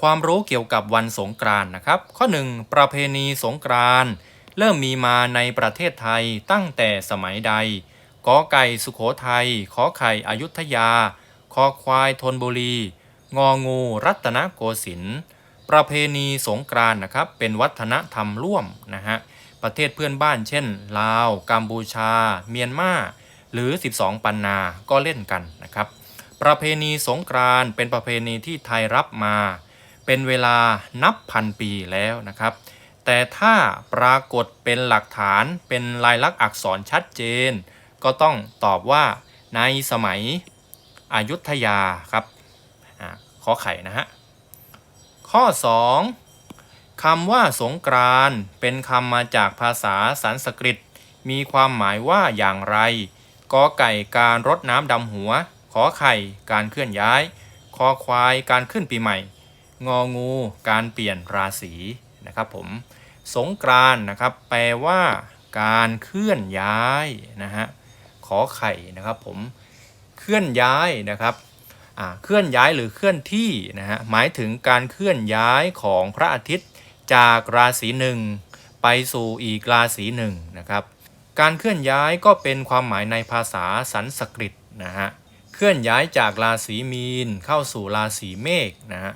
ความรู้เกี่ยวกับวันสงกรานต์นะครับ ข้อ 1 ประเพณีสงกรานต์เริ่มมีมาในประเทศไทยตั้งแต่สมัยใดกอไก่สุขโขทัยขอไข่อยุธยา คอควายธนบุรี งองูรัตนโกสินทร์ประเพณีสงกรานต์นะครับ เป็นวัฒนธรรมร่วมนะฮะประเทศเพื่อนบ้านเช่น ลาว กัมพูชา เมียนมา หรือ 12 ปันนาก็เล่นกันนะครับ ประเพณีสงกรานต์เป็นประเพณีที่ไทยรับมา เป็นเวลานับพันปีแล้วนะครับ แต่ถ้าปรากฏเป็นหลักฐานเป็นลายลักษณ์อักษรชัดเจน ก็ต้องตอบว่าในสมัยอยุธยาครับอขอไข่นะฮะ ข้อ 2คำว่าสงกรานเป็นคำมาจากภาษาสันสกฤต มีความหมายว่าอย่างไรกอไก่การรดน้ำดำหัว ขอไข่การเคลื่อนย้าย คอควายการขึ้นปีใหม่ งองู การเปลี่ยนราศีนะครับผม สงกรานต์นะครับ แปลว่าการเคลื่อนย้ายนะฮะ ขอไข่นะครับผม เคลื่อนย้ายนะครับอ่าเคลื่อนย้ายหรือเคลื่อนที่นะฮะ หมายถึงการเคลื่อนย้ายของพระอาทิตย์จากราศีหนึ่งไปสู่อีกราศีหนึ่งนะครับ การเคลื่อนย้ายก็เป็นความหมายในภาษาสันสกฤตนะฮะ เคลื่อนย้ายจากราศีมีนเข้าสู่ราศีเมษนะฮะ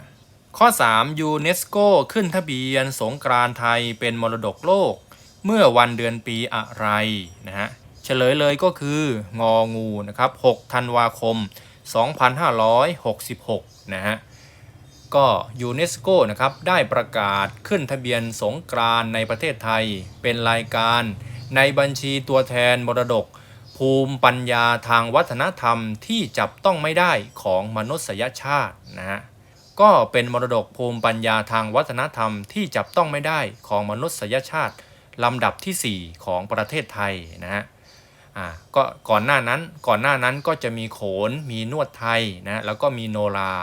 ข้อ 3 ยูเนสโกขึ้นทะเบียนสงกรานไทยเป็นมรดกโลก เมื่อวันเดือนปีอะไรนะฮะเฉลยเลยก็คืององูนะครับ6ธันวาคม 2566 นะฮะก็ยูเนสโกนะครับได้ประกาศขึ้นทะเบียนสงกรานในประเทศไทย เป็นรายการในบัญชีตัวแทนมรดก ภูมิปัญญาทางวัฒนธรรมที่จับต้องไม่ได้ของมนุษยชาตินะฮะ ก็เป็นมรดกภูมิปัญญาทางวัฒนธรรมที่จับต้องไม่ได้ของมนุษยชาติลำดับทีสี่ 4 ของประเทศไทยนะฮะอ่าก็ก่อนหน้านั้นก่อนหน้านั้นก็จะมีโขนมีนวดไทยนะแล้วก็มีโนรา